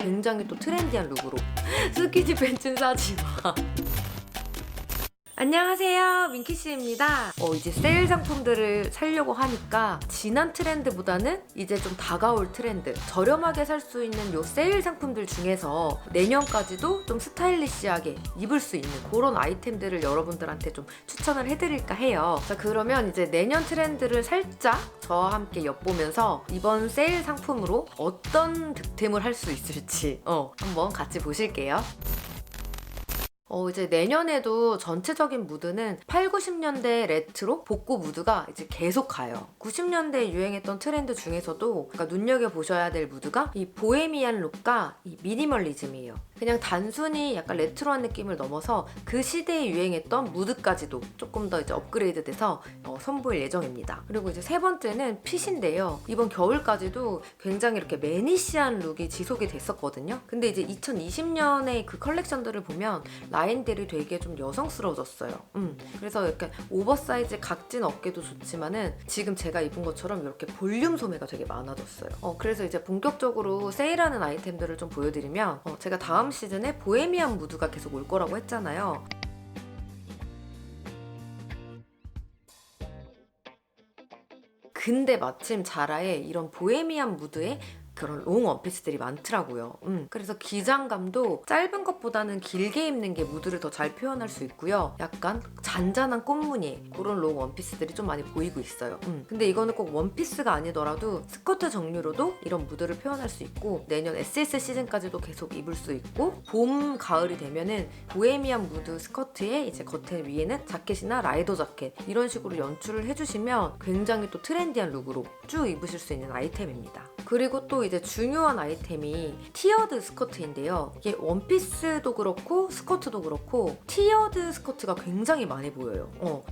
굉장히 또 트렌디한 룩으로 스키니 팬츠는 사지 마. 안녕하세요. 민키씨입니다. 어, 이제 세일 상품들을 사려고 하니까 지난 트렌드보다는 이제 좀 다가올 트렌드 저렴하게 살 수 있는 요 세일 상품들 중에서 내년까지도 좀 스타일리시하게 입을 수 있는 그런 아이템들을 여러분들한테 좀 추천을 해드릴까 해요. 자 그러면 이제 내년 트렌드를 살짝 저와 함께 엿보면서 이번 세일 상품으로 어떤 득템을 할 수 있을지 어, 한번 같이 보실게요 어, 이제 내년에도 전체적인 무드는 8, 90년대 레트로 복고 무드가 이제 계속 가요. 90년대에 유행했던 트렌드 중에서도 그러니까 눈여겨보셔야 될 무드가 이 보헤미안 룩과 이 미니멀리즘이에요. 그냥 단순히 약간 레트로한 느낌을 넘어서 그 시대에 유행했던 무드까지도 조금 더 이제 업그레이드 돼서 어, 선보일 예정입니다. 그리고 이제 세 번째는 핏인데요. 이번 겨울까지도 굉장히 이렇게 매니시한 룩이 지속이 됐었거든요. 근데 이제 2020년에 그 컬렉션들을 보면 라인들이 되게 좀 여성스러워졌어요. 음. 그래서 이렇게 오버사이즈 각진 어깨도 좋지만은 지금 제가 입은 것처럼 이렇게 볼륨 소매가 되게 많아졌어요. 어, 그래서 이제 본격적으로 세일하는 아이템들을 좀 보여드리면 어, 제가 다음 시즌에 보헤미안 무드가 계속 올 거라고 했잖아요. 근데 마침 자라에 이런 보헤미안 무드의 그런 롱 원피스들이 많더라고요. 음, 그래서 기장감도 짧은 것보다는 길게 입는 게 무드를 더 잘 표현할 수 있고요. 약간 잔잔한 꽃무늬 그런 롱 원피스들이 좀 많이 보이고 있어요. 음, 근데 이거는 꼭 원피스가 아니더라도 스커트 정류로도 이런 무드를 표현할 수 있고 내년 SS 시즌까지도 계속 입을 수 있고 봄 가을이 되면은 보헤미안 무드 스커트에 이제 겉에 위에는 자켓이나 라이더 자켓 이런 식으로 연출을 해주시면 굉장히 또 트렌디한 룩으로 쭉 입으실 수 있는 아이템입니다. 그리고 또 이제 중요한 아이템이 티어드 스커트인데요. 이게 원피스도 그렇고 스커트도 그렇고 티어드 스커트가 굉장히 많이 보여요. 어.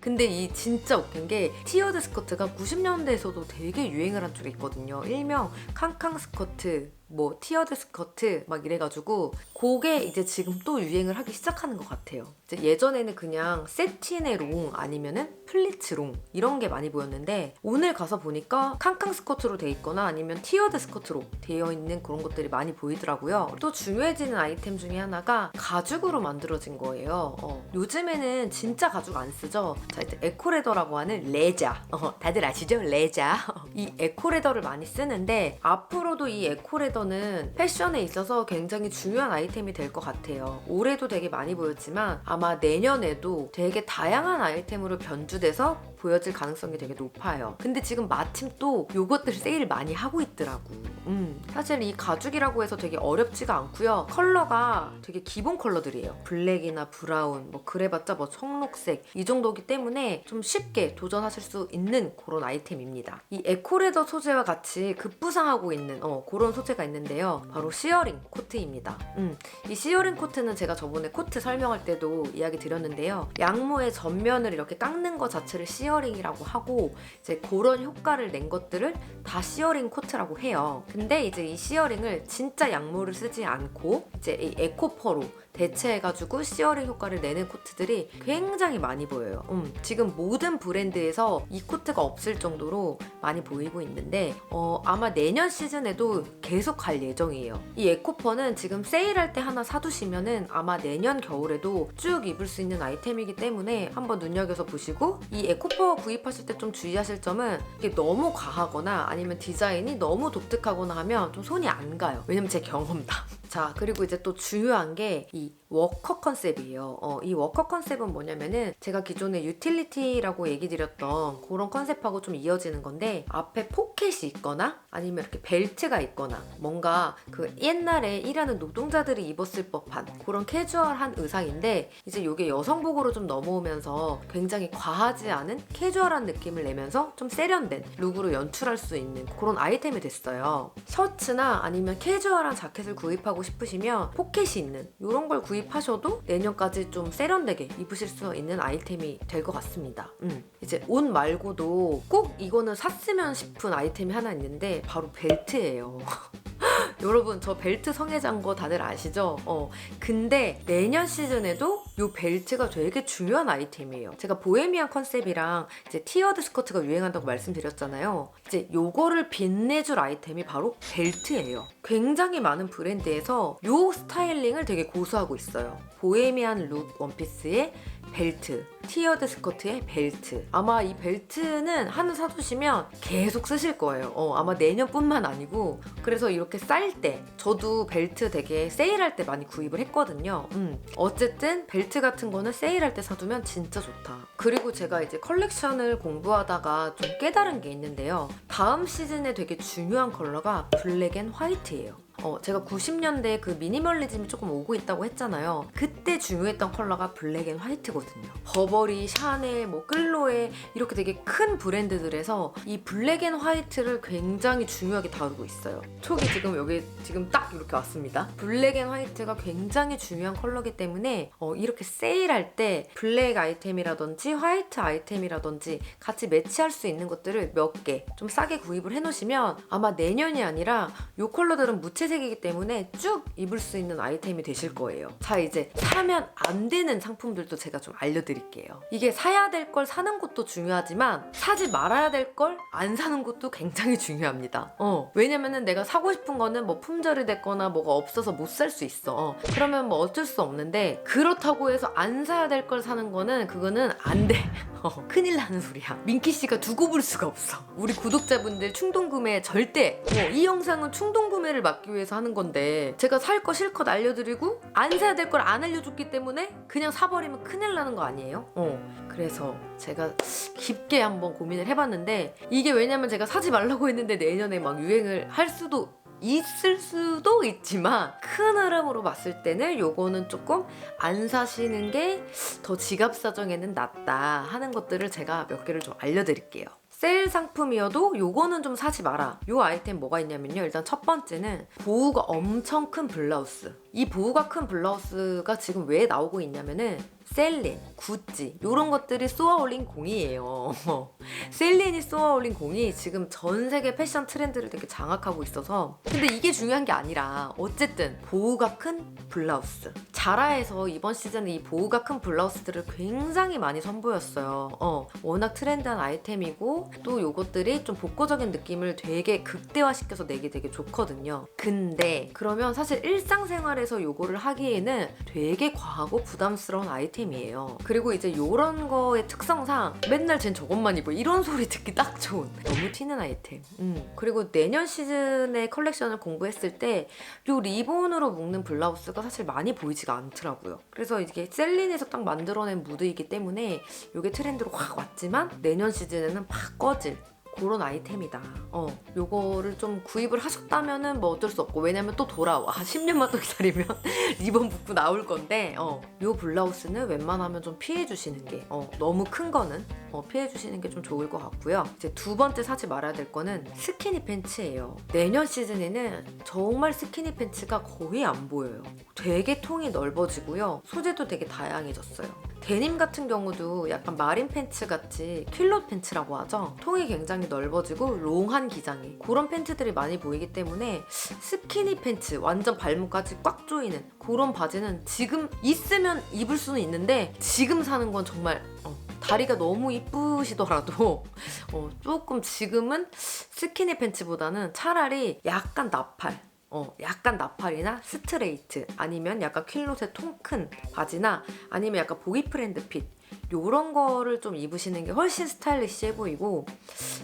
근데 이 진짜 웃긴 게 티어드 스커트가 90년대에서도 되게 유행을 한 적이 있거든요. 일명 캉캉 스커트, 뭐 티어드 스커트 막 이래가지고 그게 이제 지금 또 유행을 하기 시작하는 것 같아요. 예전에는 그냥 세틴의 롱 아니면은 플리츠 롱 이런 게 많이 보였는데 오늘 가서 보니까 캉캉 스커트로 돼 있거나 아니면 티어드 스커트로 되어 있는 그런 것들이 많이 보이더라고요. 또 중요해지는 아이템 중에 하나가 가죽으로 만들어진 거예요. 어, 요즘에는 진짜 가죽 안 쓰죠. 자 이제 에코레더라고 하는 레자. 어, 다들 아시죠? 레자. 이 에코레더를 많이 쓰는데 앞으로도 이 에코레더 는 패션에 있어서 굉장히 중요한 아이템이 될 것 같아요. 올해도 되게 많이 보였지만 아마 내년에도 되게 다양한 아이템으로 변주돼서 보여질 가능성이 되게 높아요. 근데 지금 마침 또 요것들 세일 많이 하고 있더라고. 음, 사실 이 가죽이라고 해서 되게 어렵지가 않고요. 컬러가 되게 기본 컬러들이에요. 블랙이나 브라운, 뭐 그래봤자 뭐 청록색 이 정도기 때문에 좀 쉽게 도전하실 수 있는 그런 아이템입니다. 이 에코레더 소재와 같이 급부상하고 있는 어, 그런 소재가 있는데요. 바로 시어링 코트입니다. 음, 이 시어링 코트는 제가 저번에 코트 설명할 때도 이야기 드렸는데요. 양모의 전면을 이렇게 깎는 것 자체를 시어 링이라고 하고 이제 그런 효과를 낸 것들을 다 시어링 코트라고 해요. 근데 이제 이 시어링을 진짜 양모를 쓰지 않고 이제 이 에코퍼로 대체해가지고 시어링 효과를 내는 코트들이 굉장히 많이 보여요. 음, 지금 모든 브랜드에서 이 코트가 없을 정도로 많이 보이고 있는데 어, 아마 내년 시즌에도 계속 갈 예정이에요. 이 에코퍼는 지금 세일할 때 하나 사두시면은 아마 내년 겨울에도 쭉 입을 수 있는 아이템이기 때문에 한번 눈여겨서 보시고 이 에코퍼 구입하실 때 좀 주의하실 점은 이게 너무 과하거나 아니면 디자인이 너무 독특하거나 하면 좀 손이 안 가요. 왜냐면 제 경험담. 자, 그리고 이제 또 중요한 게 이 워커 컨셉이에요. 어, 이 워커 컨셉은 뭐냐면은 제가 기존에 유틸리티라고 얘기 드렸던 그런 컨셉하고 좀 이어지는 건데 앞에 포켓이 있거나 아니면 이렇게 벨트가 있거나 뭔가 그 옛날에 일하는 노동자들이 입었을 법한 그런 캐주얼한 의상인데 이제 이게 여성복으로 좀 넘어오면서 굉장히 과하지 않은 캐주얼한 느낌을 내면서 좀 세련된 룩으로 연출할 수 있는 그런 아이템이 됐어요. 셔츠나 아니면 캐주얼한 자켓을 구입하 고 싶으시면 포켓이 있는 이런 걸 구입하셔도 내년까지 좀 세련되게 입으실 수 있는 아이템이 될 것 같습니다. 음. 이제 옷 말고도 꼭 이거는 샀으면 싶은 아이템이 하나 있는데 바로 벨트예요. 여러분 저 벨트 성애자인 거 다들 아시죠? 어. 근데 내년 시즌에도 이 벨트가 되게 중요한 아이템이에요. 제가 보헤미안 컨셉이랑 이제 티어드 스커트가 유행한다고 말씀드렸잖아요. 이제 요거를 빛내줄 아이템이 바로 벨트예요. 굉장히 많은 브랜드에서 요 스타일링을 되게 고수하고 있어요. 보헤미안 룩 원피스에 벨트, 티어드 스커트에 벨트. 아마 이 벨트는 하나 사두시면 계속 쓰실 거예요. 어, 아마 내년뿐만 아니고. 그래서 이렇게 쌀 때, 저도 벨트 되게 세일할 때 많이 구입을 했거든요. 음. 어쨌든 벨트 같은 거는 세일할 때 사두면 진짜 좋다. 그리고 제가 이제 컬렉션을 공부하다가 좀 깨달은 게 있는데요. 다음 시즌에 되게 중요한 컬러가 블랙 앤 화이트예요. 어, 제가 90년대 그 미니멀리즘이 조금 오고 있다고 했잖아요. 그때 중요했던 컬러가 블랙 앤 화이트거든요. 버버리, 샤넬, 뭐 끌로에 이렇게 되게 큰 브랜드들에서 이 블랙 앤 화이트를 굉장히 중요하게 다루고 있어요. 촉이 지금 여기 지금 딱 이렇게 왔습니다. 블랙 앤 화이트가 굉장히 중요한 컬러기 때문에 어, 이렇게 세일할 때 블랙 아이템이라든지 화이트 아이템이라든지 같이 매치할 수 있는 것들을 몇 개 좀 싸게 구입을 해놓으시면 아마 내년이 아니라 이 컬러들은 무채 색이기 때문에 쭉 입을 수 있는 아이템이 되실 거예요. 자 이제 사면 안 되는 상품들도 제가 좀 알려드릴게요. 이게 사야 될 걸 사는 것도 중요하지만 사지 말아야 될 걸 안 사는 것도 굉장히 중요합니다. 어 왜냐면은 내가 사고 싶은 거는 뭐 품절이 됐거나 뭐가 없어서 못 살 수 있어. 어, 그러면 뭐 어쩔 수 없는데 그렇다고 해서 안 사야 될 걸 사는 거는 그거는 안 돼. 어, 큰일 나는 소리야. 민키 씨가 두고 볼 수가 없어. 우리 구독자분들 충동 구매 절대. 어, 이 영상은 충동 구매를 막기 위해서 하는 건데 제가 살 거 실컷 알려드리고 안 사야 될 걸 안 알려줬기 때문에 그냥 사버리면 큰일 나는 거 아니에요? 어. 그래서 제가 깊게 한번 고민을 해봤는데 이게 왜냐면 제가 사지 말라고 했는데 내년에 막 유행을 할 수도 있을 수도 있지만 큰 흐름으로 봤을 때는 요거는 조금 안 사시는 게 더 지갑 사정에는 낫다 하는 것들을 제가 몇 개를 좀 알려드릴게요. 세일 상품이어도 요거는 좀 사지 마라. 요 아이템 뭐가 있냐면요. 일단 첫 번째는 보호가 엄청 큰 블라우스. 이 보호가 큰 블라우스가 지금 왜 나오고 있냐면은 셀린, 구찌 이런 것들이 쏘아올린 공이에요. 셀린이 쏘아올린 공이 지금 전 세계 패션 트렌드를 되게 장악하고 있어서 근데 이게 중요한 게 아니라 어쨌든 보호가 큰 블라우스 자라에서 이번 시즌에 이 보호가 큰 블라우스들을 굉장히 많이 선보였어요. 어, 워낙 트렌드한 아이템이고 또 요것들이 좀 복고적인 느낌을 되게 극대화시켜서 내기 되게 좋거든요. 근데 그러면 사실 일상생활에서 요거를 하기에는 되게 과하고 부담스러운 아이템 이에요. 그리고 이제 요런 거의 특성상 맨날 쟨 저것만 입어 이런 소리 듣기 딱 좋은 너무 튀는 아이템. 음. 그리고 내년 시즌의 컬렉션을 공부했을 때요 리본으로 묶는 블라우스가 사실 많이 보이지가 않더라고요. 그래서 이게 셀린에서 딱 만들어낸 무드이기 때문에 이게 트렌드로 확 왔지만 내년 시즌에는 팍 꺼질 그런 아이템이다. 어, 요거를 좀 구입을 하셨다면은 뭐 어쩔 수 없고 왜냐면 또 돌아와. 10년만 또 기다리면 리본 붙고 나올 건데 어, 요 블라우스는 웬만하면 좀 피해 주시는 게 어, 너무 큰 거는 어, 피해 주시는 게 좀 좋을 것 같고요. 이제 두 번째 사지 말아야 될 거는 스키니 팬츠예요. 내년 시즌에는 정말 스키니 팬츠가 거의 안 보여요. 되게 통이 넓어지고요. 소재도 되게 다양해졌어요. 데님 같은 경우도 약간 마린 팬츠 같이 퀼롯 팬츠라고 하죠. 통이 굉장히 넓어지고 롱한 기장이 그런 팬츠들이 많이 보이기 때문에 스키니 팬츠 완전 발목까지 꽉 조이는 그런 바지는 지금 있으면 입을 수는 있는데 지금 사는 건 정말 어, 다리가 너무 이쁘시더라도 어, 조금 지금은 스키니 팬츠보다는 차라리 약간 나팔 어, 약간 나팔이나 스트레이트 아니면 약간 퀼롯의 통 큰 바지나 아니면 약간 보이 프렌드 핏 요런 거를 좀 입으시는 게 훨씬 스타일리시해 보이고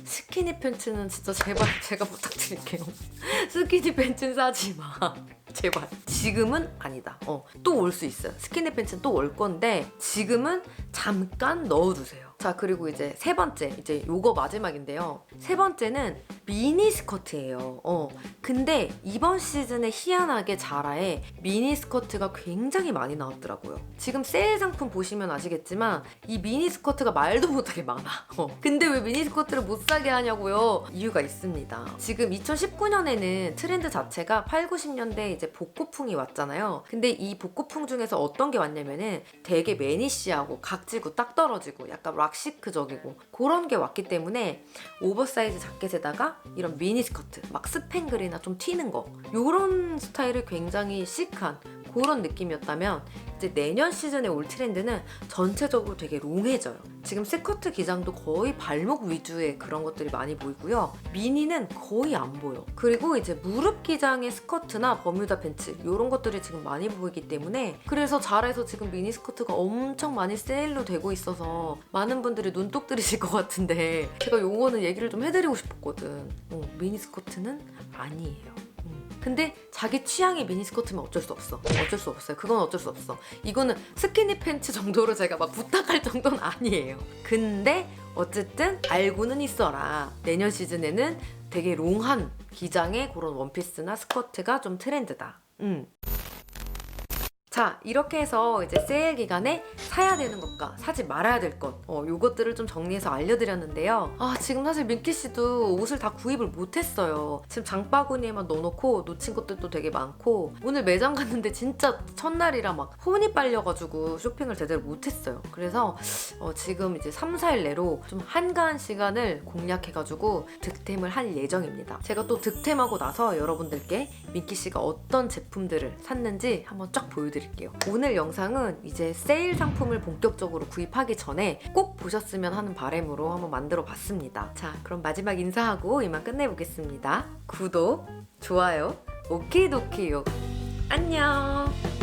스키니 팬츠는 진짜 제발 제가 부탁드릴게요. 스키니 팬츠는 사지 마. 제발. 지금은 아니다. 어, 또 올 수 있어요. 스키니 팬츠는 또 올 건데 지금은 잠깐 넣어두세요. 자 그리고 이제 세 번째 이제 요거 마지막인데요. 세 번째는 미니 스커트예요. 어 근데 이번 시즌에 희한하게 자라에 미니 스커트가 굉장히 많이 나왔더라고요. 지금 세일 상품 보시면 아시겠지만 이 미니 스커트가 말도 못하게 많아. 어 근데 왜 미니 스커트를 못 사게 하냐고요? 이유가 있습니다. 지금 2019년에는 트렌드 자체가 8, 90년대 이제 복고풍이 왔잖아요. 근데 이 복고풍 중에서 어떤 게 왔냐면은 되게 매니시하고 각지고 딱 떨어지고 약간 시크적이고 그런 게 왔기 때문에 오버사이즈 자켓에다가 이런 미니 스커트 막 스팽글이나 좀 튀는 거 이런 스타일을 굉장히 시크한 그런 느낌이었다면 이제 내년 시즌에 올 트렌드는 전체적으로 되게 롱해져요. 지금 스커트 기장도 거의 발목 위주의 그런 것들이 많이 보이고요. 미니는 거의 안 보여. 그리고 이제 무릎 기장의 스커트나 버뮤다 팬츠 이런 것들이 지금 많이 보이기 때문에 그래서 잘해서 지금 미니 스커트가 엄청 많이 세일로 되고 있어서 많은 분들이 눈독 들이실 것 같은데 제가 요거는 얘기를 좀 해드리고 싶었거든. 어, 미니 스커트는 아니에요. 음. 근데 자기 취향이 미니스커트면 어쩔 수 없어. 어쩔 수 없어요. 그건 어쩔 수 없어. 이거는 스키니 팬츠 정도로 제가 막 부탁할 정도는 아니에요. 근데 어쨌든 알고는 있어라. 내년 시즌에는 되게 롱한 기장의 그런 원피스나 스커트가 좀 트렌드다. 음. 자, 이렇게 해서 이제 세일 기간에 사야 되는 것과 사지 말아야 될 것, 어, 요것들을 좀 정리해서 알려드렸는데요. 아, 지금 사실 민키 씨도 옷을 다 구입을 못했어요. 지금 장바구니에만 넣어놓고 놓친 것들도 되게 많고, 오늘 매장 갔는데 진짜 첫날이라 막 혼이 빨려가지고 쇼핑을 제대로 못했어요. 그래서 어, 지금 이제 3, 4일 내로 좀 한가한 시간을 공략해가지고 득템을 할 예정입니다. 제가 또 득템하고 나서 여러분들께 민키 씨가 어떤 제품들을 샀는지 한번 쫙 보여드릴게요. 오늘 영상은 이제 세일 상품 을 본격적으로 구입하기 전에 꼭 보셨으면 하는 바람으로 한번 만들어 봤습니다. 자, 그럼 마지막 인사하고 이만 끝내보겠습니다. 구독, 좋아요, 오키도키요. 안녕!